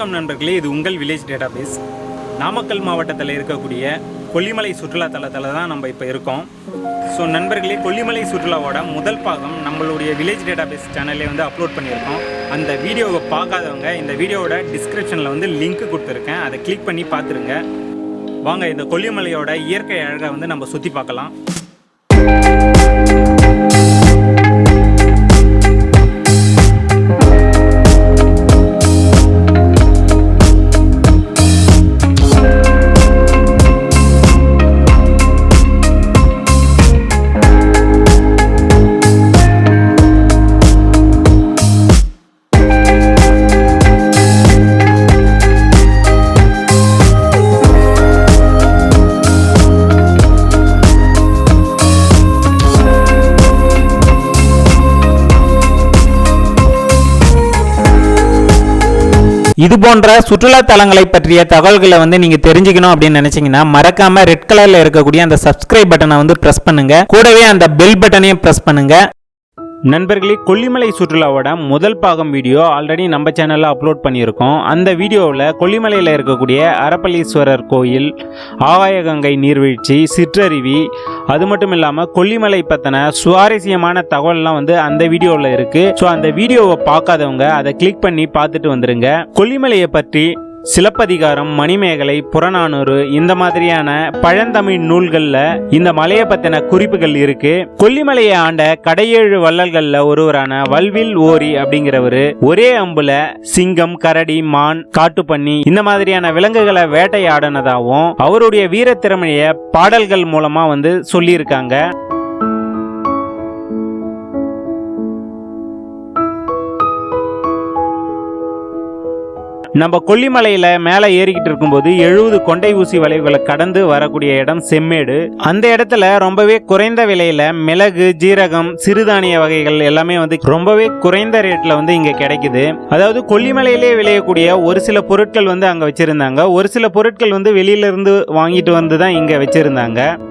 வணக்கம் நண்பர்களே இது உங்கள் வில்லேஜ் டேட்டாபேஸ் நாமக்கல் மாவட்டத்தில் இருக்கக்கூடிய கொல்லிமலை சுற்றுலா தலத்தில் தான் நம்ம இப்போ இருக்கோம். ஸோ நண்பர்களே கொல்லிமலை சுற்றுலாவோட முதல் பாகம் நம்மளுடைய வில்லேஜ் டேட்டாபேஸ் சேனல்லே வந்து அப்லோட் பண்ணியிருக்கோம். அந்த வீடியோவை பார்க்காதவங்க இந்த வீடியோவோட டிஸ்கிரிப்ஷனில் வந்து லிங்க் கொடுத்துருக்கேன். அதை கிளிக் பண்ணி பார்த்துருங்க. வாங்க இந்த கொல்லிமலையோட இயற்கை அழகை வந்து நம்ம சுற்றி பார்க்கலாம். இது போன்ற சுற்றுலா தலங்களை பற்றிய தகவல்களை வந்து நீங்க தெரிஞ்சுக்கணும் அப்படின்னு நினைச்சீங்கன்னா மறக்காம ரெட் கலர்ல இருக்கக்கூடிய அந்த சப்ஸ்கிரைப் பட்டனை வந்து பிரஸ் பண்ணுங்க. கூடவே அந்த பெல் பட்டனையும் பிரஸ் பண்ணுங்க. நண்பர்களே கொல்லிமலை சுற்றுலாவோட முதல் பாகம் வீடியோ ஆல்ரெடி நம்ம சேனலில் அப்லோட் பண்ணியிருக்கோம். அந்த வீடியோவில் கொல்லிமலையில் இருக்கக்கூடிய அரப்பளீஸ்வரர் கோயில் ஆகாயகங்கை நீர்வீழ்ச்சி சிற்றருவி அது மட்டும் இல்லாமல் கொல்லிமலை பற்றின சுவாரஸ்யமான தகவல்லாம் வந்து அந்த வீடியோவில் இருக்குது ஸோ அந்த வீடியோவை பார்க்காதவங்க அதை கிளிக் பண்ணி பார்த்துட்டு வந்துடுங்க கொல்லிமலையை பற்றி சிலப்பதிகாரம் மணிமேகலை புறநானூறு இந்த மாதிரியான பழந்தமிழ் நூல்களில் இந்த மலையை பற்றின குறிப்புகள் இருக்கு. கொல்லிமலையை ஆண்ட கடையேழு வள்ளல்களில் ஒருவரான வல்வில் ஓரி அப்படிங்கிறவரு ஒரே அம்புல சிங்கம் கரடி மான் காட்டுப்பன்னி இந்த மாதிரியான விலங்குகளை வேட்டையாடினதாகவும் அவருடைய வீர திறமையை பாடல்கள் மூலமா வந்து சொல்லியிருக்காங்க. நம்ம கொல்லிமலையில மேலே ஏறிக்கிட்டு இருக்கும்போது எழுபது கொண்டை ஊசி வளைவுகளை கடந்து வரக்கூடிய இடம் செம்மேடு. அந்த இடத்துல ரொம்பவே குறைந்த விலையில மிளகு ஜீரகம் சிறுதானிய வகைகள் எல்லாமே வந்து ரொம்பவே குறைந்த ரேட்ல வந்து இங்க கிடைக்குது. அதாவது கொல்லிமலையிலே விளையக்கூடிய ஒரு சில பொருட்கள் வந்து அங்க வச்சிருந்தாங்க. ஒரு சில பொருட்கள் வந்து வெளியில இருந்து வாங்கிட்டு வந்து தான் இங்க வச்சிருந்தாங்க.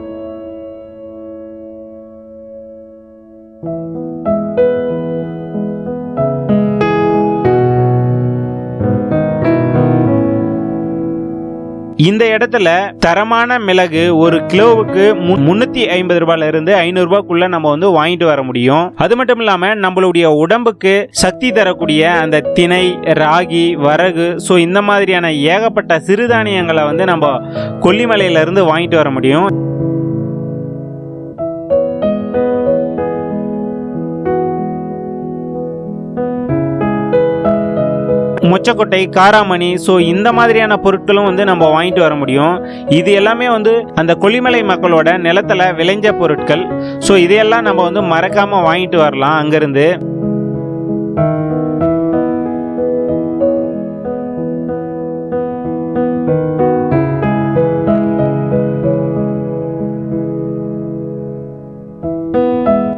இந்த இடத்துல தரமான மிளகு ஒரு கிலோவுக்கு மு- முன்னூத்தி ஐம்பது ரூபாயில இருந்து ஐநூறு ரூபாய்க்குள்ள நம்ம வந்து வாங்கிட்டு வர முடியும். அது மட்டும் இல்லாம நம்மளுடைய உடம்புக்கு சக்தி தரக்கூடிய அந்த திணை ராகி வரகு ஸோ இந்த மாதிரியான ஏகப்பட்ட சிறுதானியங்களை வந்து நம்ம கொல்லிமலையில இருந்து வாங்கிட்டு வர முடியும். மொச்சக்கொட்டை காராமணி ஸோ இந்த மாதிரியான பொருட்களும் வந்து நம்ம வாங்கிட்டு வர முடியும். இது எல்லாமே வந்து அந்த கொல்லிமலை மக்களோட நிலத்துல விளைஞ்ச பொருட்கள். ஸோ இதையெல்லாம் நம்ம வந்து மறக்காமல் வாங்கிட்டு வரலாம் அங்கேருந்து.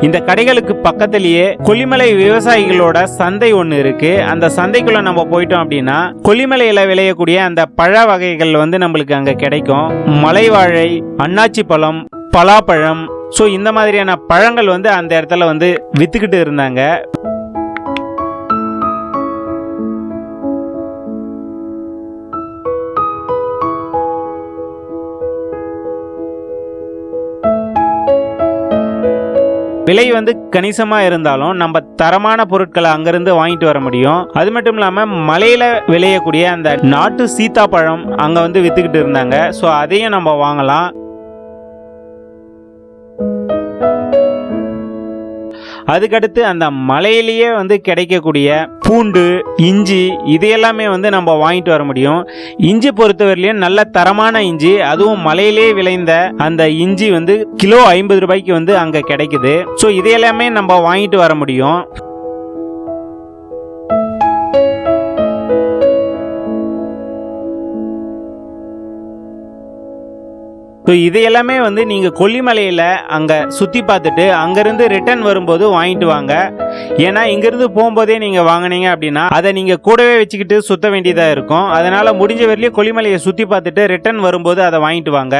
இந்த கடைகளுக்கு பக்கத்திலேயே கொல்லிமலை விவசாயிகளோட சந்தை ஒன்று இருக்கு. அந்த சந்தைக்குள்ள நம்ம போயிட்டோம் அப்படின்னா கொல்லிமலையில விளையக்கூடிய அந்த பழ வகைகள் வந்து நம்மளுக்கு அங்க கிடைக்கும். மலைவாழை அன்னாச்சி பழம் பலாப்பழம். ஸோ இந்த மாதிரியான பழங்கள் வந்து அந்த இடத்துல வந்து வித்துக்கிட்டு இருந்தாங்க. விலை வந்து கணிசமாக இருந்தாலும் நம்ம தரமான பொருட்களை அங்கிருந்து வாங்கிட்டு வர முடியும். அது மட்டும் இல்லாமல் மலையில் விளையக்கூடிய அந்த நாட்டு சீத்தாப்பழம் அங்கே வந்து வித்துக்கிட்டு இருந்தாங்க. ஸோ அதையும் நம்ம வாங்கலாம். அதுக்கடுத்து அந்த மலையிலேயே வந்து கிடைக்கக்கூடிய பூண்டு இஞ்சி இது எல்லாமே வந்து நம்ம வாங்கிட்டு வர முடியும். இஞ்சி பொறுத்தவரையிலையும் நல்ல தரமான இஞ்சி அதுவும் மலையிலே விளைந்த அந்த இஞ்சி வந்து கிலோ ஐம்பது ரூபாய்க்கு வந்து அங்கே கிடைக்குது. ஸோ இது எல்லாமே நம்ம வாங்கிட்டு வர முடியும். ஸோ இது எல்லாமே வந்து நீங்கள் கொல்லிமலையில் அங்கே சுற்றி பார்த்துட்டு அங்கேருந்து ரிட்டர்ன் வரும்போது வாங்கிட்டு வாங்க. ஏன்னா இங்கேருந்து போகும்போதே நீங்கள் வாங்கினீங்க அப்படின்னா அதை நீங்கள் கூடவே வச்சுக்கிட்டு சுற்ற வேண்டியதாக இருக்கும். அதனால் முடிஞ்ச வரையிலும் கொல்லிமலையை சுற்றி பார்த்துட்டு ரிட்டர்ன் வரும்போது அதை வாங்கிட்டு வாங்க.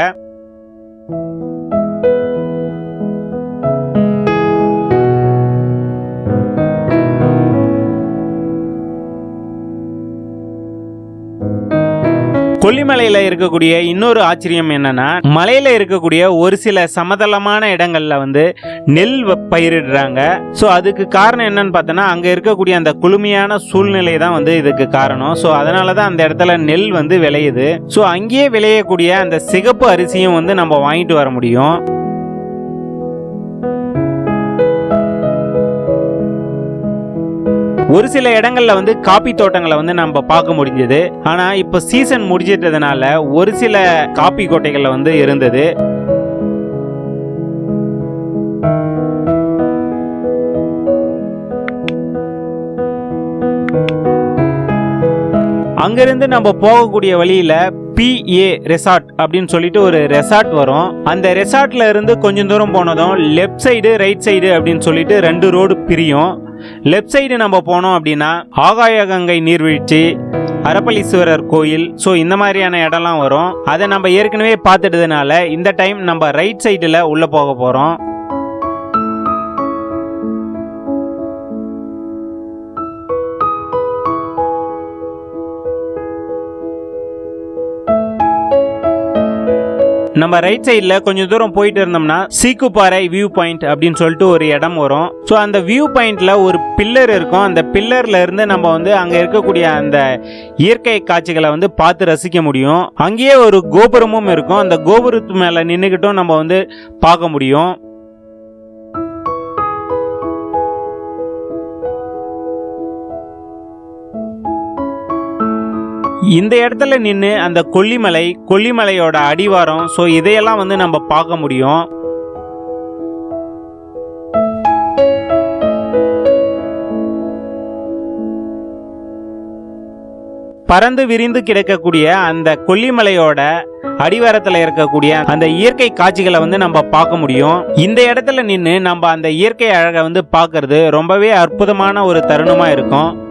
கொல்லிமலையில் இருக்கக்கூடிய இன்னொரு ஆச்சரியம் என்னன்னா மலையில் இருக்கக்கூடிய ஒரு சில சமதளமான இடங்களில் வந்து நெல் வ- பயிரிடுறாங்க. ஸோ அதுக்கு காரணம் என்னன்னு பார்த்தோன்னா அங்கே இருக்கக்கூடிய அந்த குளுமையான சூழ்நிலை தான் வந்து இதுக்கு காரணம். ஸோ அதனால தான் அந்த இடத்துல நெல் வந்து விளையுது. ஸோ அங்கேயே விளையக்கூடிய அந்த சிகப்பு அரிசியும் வந்து நம்ம வாங்கிட்டு வர முடியும். ஒரு சில இடங்கள்ல வந்து காபி தோட்டங்களை வந்து நம்ம பார்க்க முடிஞ்சது. ஆனா இப்போ சீசன் முடிஞ்சிட்டதுனால ஒரு சில காபி கோட்டைகள்ல வந்து இருந்தது. அங்கிருந்து நம்ம போகக்கூடிய வழியில பிஏ ரெசார்ட் அப்படின்னு சொல்லிட்டு ஒரு ரெசார்ட் வரும். அந்த ரெசார்ட்ல இருந்து கொஞ்சம் தூரம் போனதும் லெஃப்ட் சைடு ரைட் சைடு அப்படின்னு சொல்லிட்டு ரெண்டு ரோடு பிரியும். லெஃப்ட் சைடு நம்ம போனோம் அப்படின்னா ஆகாய கங்கை நீர்வீழ்ச்சி அரப்பளீஸ்வரர் கோயில் ஸோ இந்த மாதிரியான இடம்லாம் வரும். அதை நம்ம ஏற்கனவே பார்த்துட்டதுனால இந்த டைம் நம்ம ரைட் சைடில் உள்ளே போக போகிறோம் நம்ம ரைட் சைடில் கொஞ்சம் தூரம் போயிட்டு இருந்தோம்னா சீக்குப்பாறை வியூ பாயிண்ட் அப்படின்னு சொல்லிட்டு ஒரு இடம் வரும். ஸோ அந்த வியூ பாயிண்ட்ல ஒரு பில்லர் இருக்கும். அந்த பில்லர்ல இருந்து நம்ம வந்து அங்கே இருக்கக்கூடிய அந்த இயற்கை காட்சிகளை வந்து பார்த்து ரசிக்க முடியும். அங்கேயே ஒரு கோபுரமும் இருக்கும். அந்த கோபுரத்து மேலே நின்றுக்கிட்டும் நம்ம வந்து பார்க்க முடியும். இந்த இடத்துல நின்று அந்த கொல்லிமலை கொல்லிமலையோட அடிவாரம் ஸோ இதையெல்லாம் வந்து நம்ம பார்க்க முடியும். பறந்து விரிந்து கிடக்கக்கூடிய அந்த கொல்லிமலையோட அடிவாரத்தில் இருக்கக்கூடிய அந்த இயற்கை காட்சிகளை வந்து நம்ம பார்க்க முடியும். இந்த இடத்துல நின்று நம்ம அந்த இயற்கை அழகை வந்து பார்க்கறது ரொம்பவே அற்புதமான ஒரு தருணமாக இருக்கும்.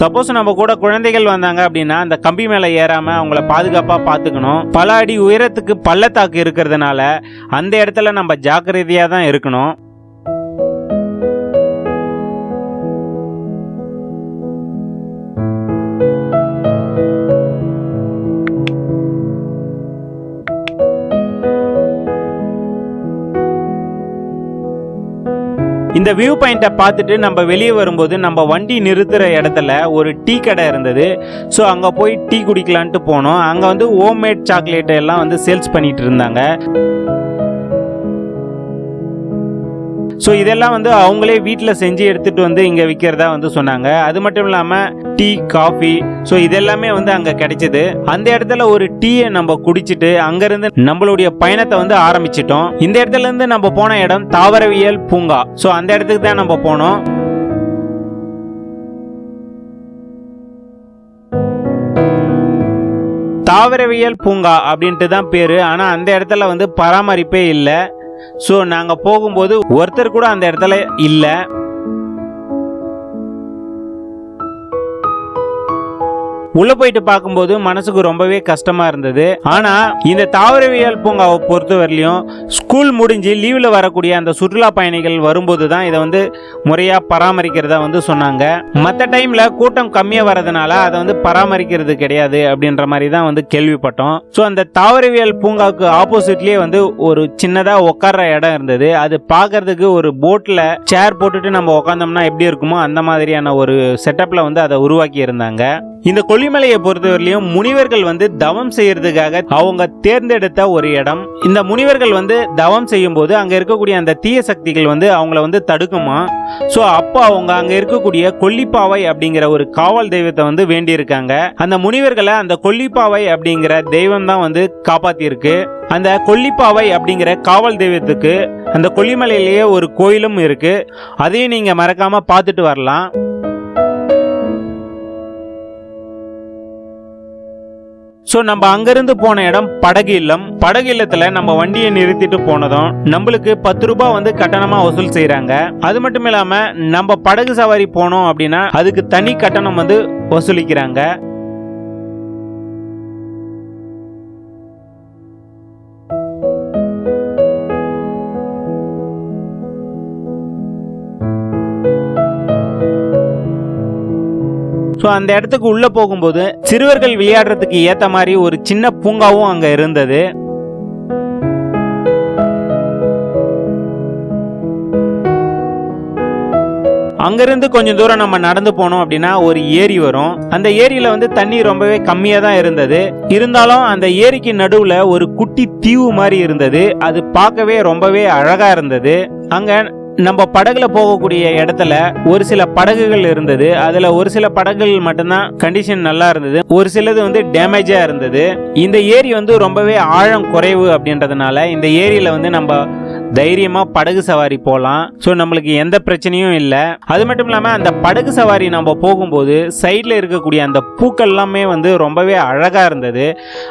சப்போஸ் நம்ம கூட குழந்தைகள் வந்தாங்க அப்படின்னா அந்த கம்பி மேலே ஏறாம அவங்கள பாதுகாப்பாக பார்த்துக்கணும் பல அடி உயரத்துக்கு பள்ளத்தாக்கு இருக்கிறதுனால அந்த இடத்துல நம்ம ஜாக்கிரதையாக தான் இருக்கணும். இந்த வியூ பாயிண்ட்டை பார்த்துட்டு நம்ம வெளியே வரும்போது நம்ம வண்டி நிறுத்துகிற இடத்துல ஒரு டீ கடை இருந்தது. ஸோ அங்கே போய் டீ குடிக்கலான்ட்டு போனோம். அங்கே வந்து ஹோம்மேட் சாக்லேட் எல்லாம் வந்து சேல்ஸ் பண்ணிட்டு இருந்தாங்க. ஸோ இதெல்லாம் வந்து அவங்களே வீட்டில் செஞ்சு எடுத்துகிட்டு வந்து இங்கே விற்கிறதா வந்து சொன்னாங்க. அது மட்டும் இல்லாமல் டீ காஃபி ஸோ இதெல்லாமே வந்து அங்கே கிடைச்சிது. அந்த இடத்துல ஒரு டீயை நம்ம குடிச்சிட்டு அங்கேருந்து நம்மளுடைய பயணத்தை வந்து ஆரம்பிச்சிட்டோம். இந்த இடத்துல இருந்து நம்ம போன இடம் தாவரவியல் பூங்கா. ஸோ அந்த இடத்துக்கு தான் நம்ம போனோம். தாவரவியல் பூங்கா அப்படின்ட்டு தான் பேர். ஆனால் அந்த இடத்துல வந்து பராமரிப்பே இல்லை. ஸோ நாங்கள் போகும்போது ஒருத்தர் கூட அந்த இடத்துல இல்லை. உள்ள போயிட்டு பார்க்கும்போது மனசுக்கு ரொம்பவே கஷ்டமா இருந்தது. ஆனா இந்த தாவரவியல் பூங்காவை பொறுத்த வரலையும் ஸ்கூல் முடிஞ்சு லீவ்ல வரக்கூடிய அந்த சுற்றுலா பயணிகள் வரும்போது தான் இதை வந்து முறையா பராமரிக்கிறதா வந்து சொன்னாங்க. மற்ற டைம்ல கூட்டம் கம்மியா வரதுனால அதை வந்து பராமரிக்கிறது கிடையாது அப்படின்ற மாதிரி தான் வந்து கேள்விப்பட்டோம். ஸோ அந்த தாவரவியல் பூங்காவுக்கு ஆப்போசிட்லயே வந்து ஒரு சின்னதா உட்கார்ற இடம் இருந்தது. அது பார்க்கறதுக்கு ஒரு போட்ல சேர் போட்டுட்டு நம்ம உட்காந்தோம்னா எப்படி இருக்குமோ அந்த மாதிரியான ஒரு செட்டப்ல வந்து அதை உருவாக்கி இருந்தாங்க இந்த கொல்லிமலையை பொறுத்தவரையிலும் முனிவர்கள் வந்து தவம் செய்யறதுக்காக அவங்க தேர்ந்தெடுத்த ஒரு இடம். இந்த முனிவர்கள் வந்து தவம் செய்யும் போது அங்க இருக்கக்கூடிய அந்த தீய சக்திகள் வந்து அவங்கள வந்து தடுக்குமா? ஸோ அப்போ அவங்க அங்க இருக்கக்கூடிய கொல்லிப்பாவை அப்படிங்கிற ஒரு காவல் தெய்வத்தை வந்து வேண்டியிருக்காங்க. அந்த முனிவர்களை அந்த கொல்லிப்பாவை அப்படிங்கிற தெய்வம் தான் வந்து காப்பாத்தியிருக்கு. அந்த கொல்லிப்பாவை அப்படிங்கிற காவல் தெய்வத்துக்கு அந்த கொல்லிமலையிலேயே ஒரு கோயிலும் இருக்கு. அதையும் நீங்க மறக்காம பார்த்துட்டு வரலாம். ஸோ நம்ம அங்கிருந்து போன இடம் படகு இல்லம். படகு இல்லத்துல நம்ம வண்டியை நிறுத்திட்டு போனதும் நம்மளுக்கு பத்து ரூபாய் வந்து கட்டணமா வசூல் செய்கிறாங்க அது மட்டும் இல்லாம நம்ம படகு சவாரி போனோம் அப்படின்னா அதுக்கு தனி கட்டணம் வந்து வசூலிக்கிறாங்க. ஸோ அந்த இடத்துக்கு உள்ளே போகும்போது சிறுவர்கள் விளையாடுறதுக்கு ஏற்ற மாதிரி ஒரு சின்ன பூங்காவும் அங்கே இருந்தது. அங்கேருந்து கொஞ்சம் தூரம் நம்ம நடந்து போனோம் அப்படின்னா ஒரு ஏரி வரும். அந்த ஏரியில் வந்து தண்ணி ரொம்பவே கம்மியாக தான் இருந்தது. இருந்தாலும் அந்த ஏரிக்கு நடுவில் ஒரு குட்டி தீவு மாதிரி இருந்தது. அது பார்க்கவே ரொம்பவே அழகாக இருந்தது. அங்கே நம்ம படகுல போகக்கூடிய இடத்துல ஒரு சில படகுகள் இருந்தது. அதுல ஒரு சில படகுகள் மட்டும்தான் கண்டிஷன் நல்லா இருந்தது. ஒரு சிலது வந்து டேமேஜா இருந்தது. இந்த ஏரி வந்து ரொம்பவே ஆழம் குறைவு அப்படின்றதுனால இந்த ஏரியில வந்து நம்ம தைரியமா படகு சவாரி போகலாம் ஸோ நம்மளுக்கு எந்த பிரச்சனையும் இல்லை. அது மட்டும் இல்லாமல் அந்த படகு சவாரி நம்ம போகும்போது சைடில் இருக்கக்கூடிய அந்த பூக்கள் எல்லாமே வந்து ரொம்பவே அழகாக இருந்தது.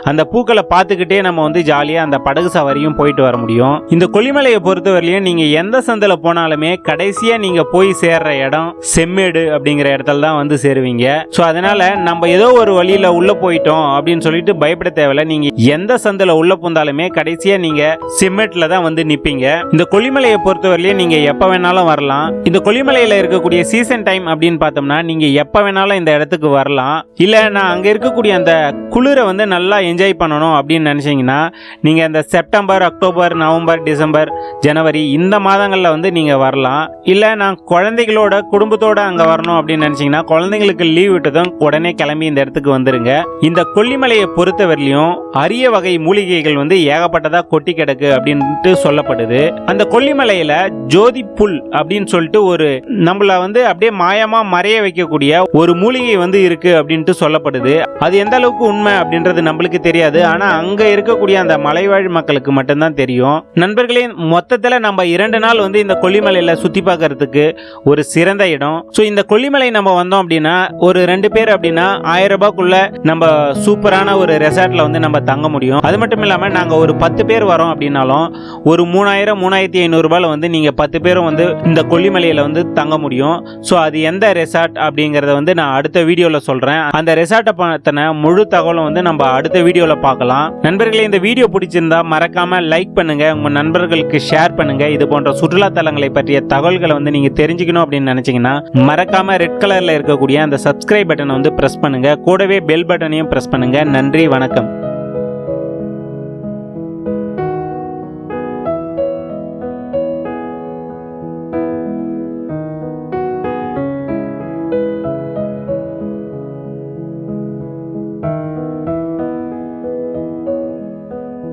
அந்த பூக்களை பார்த்துக்கிட்டே நம்ம வந்து ஜாலியாக அந்த படகு சவாரியும் போயிட்டு வர முடியும். இந்த கொல்லிமலையை பொறுத்தவரையிலையும் நீங்கள் எந்த சந்தில் போனாலுமே கடைசியாக நீங்கள் போய் சேர்ற இடம் செம்மேடு அப்படிங்கிற இடத்துல தான் வந்து சேருவீங்க. ஸோ அதனால் நம்ம ஏதோ ஒரு வழியில் உள்ளே போயிட்டோம் அப்படின்னு சொல்லிட்டு பயப்பட தேவையில்ல. நீங்கள் எந்த சந்தில் உள்ளே போந்தாலுமே கடைசியாக நீங்கள் செம்மேட்டில் தான் வந்து நிற்பீங்க இந்த கொல்லிமலையை பொறுத்தவரையிலையும் நீங்கள் எப்போ வேணாலும் வரலாம். இந்த கொல்லிமலையில் இருக்கக்கூடிய சீசன் டைம் அப்படின்னு பார்த்தோம்னா நீங்கள் எப்போ வேணாலும் இந்த இடத்துக்கு வரலாம். இல்லை நான் அங்கே இருக்கக்கூடிய அந்த குளிரை வந்து நல்லா என்ஜாய் பண்ணணும் அப்படின்னு நினச்சிங்கன்னா நீங்கள் அந்த செப்டம்பர் அக்டோபர் நவம்பர் டிசம்பர் ஜனவரி இந்த மாதங்களில் வந்து நீங்கள் வரலாம். இல்லை நான் குழந்தைகளோட குடும்பத்தோட அங்கே வரணும் அப்படின்னு நினச்சிங்கன்னா குழந்தைங்களுக்கு லீவ் விட்டதும் உடனே கிளம்பி இந்த இடத்துக்கு வந்துருங்க. இந்த கொல்லிமலையை பொறுத்தவரையிலையும் அரிய வகை மூலிகைகள் வந்து ஏகப்பட்டதாக கொட்டி கிடக்கு அப்படின்ட்டு சொல்லப்படுது. அந்த கொல்லிமலையில ஜோதி புல் அப்படின்னு சொல்லிட்டு ஒரு நம்மள வந்து அப்படியே மாயமா மறைய வைக்கக்கூடிய ஒரு மூலிகை வந்து இருக்கு அப்படின்ட்டு சொல்லப்படுது. அது எந்த அளவுக்கு உண்மை அப்படின்றது நம்மளுக்கு தெரியாது. ஆனா அங்க இருக்கக்கூடிய அந்த மலைவாழ் மக்களுக்கு மட்டும்தான் தெரியும். நண்பர்களே மொத்தத்துல நம்ம இரண்டு நாள் வந்து இந்த கொல்லிமலையில சுத்தி பார்க்கறதுக்கு ஒரு சிறந்த இடம். ஸோ இந்த கொல்லிமலை நம்ம வந்தோம் அப்படின்னா ஒரு ரெண்டு பேர் அப்படின்னா ஆயிரம் ரூபாய்க்குள்ள நம்ம சூப்பரான ஒரு ரெசார்ட்ல வந்து நம்ம தங்க முடியும். அது மட்டும் இல்லாம நாங்க ஒரு பத்து பேர் வரோம் அப்படின்னாலும் ஒரு மூணாயிரம் மூணாயிரத்தி ஐநூறுரூபாயில் வந்து நீங்கள் பத்து பேரும் வந்து இந்த கொல்லிமலையில் வந்து தங்க முடியும். ஸோ அது எந்த ரெசார்ட் அப்படிங்கிறத வந்து நான் அடுத்த வீடியோவில் சொல்கிறேன் அந்த ரெசார்ட்டை பற்றின முழு தகவலும் வந்து நம்ம அடுத்த வீடியோவில் பார்க்கலாம். நண்பர்களே இந்த வீடியோ பிடிச்சிருந்தா மறக்காமல் லைக் பண்ணுங்கள் உங்கள் நண்பர்களுக்கு ஷேர் பண்ணுங்கள் இது போன்ற சுற்றுலா தலங்களை பற்றிய தகவல்களை வந்து நீங்கள் தெரிஞ்சுக்கணும் அப்படின்னு நினச்சிங்கன்னா மறக்காமல் ரெட் கலரில் இருக்கக்கூடிய அந்த சப்ஸ்கிரைப் பட்டனை வந்து ப்ரெஸ் பண்ணுங்கள் கூடவே பெல் பட்டனையும் ப்ரெஸ் பண்ணுங்கள் நன்றி வணக்கம்.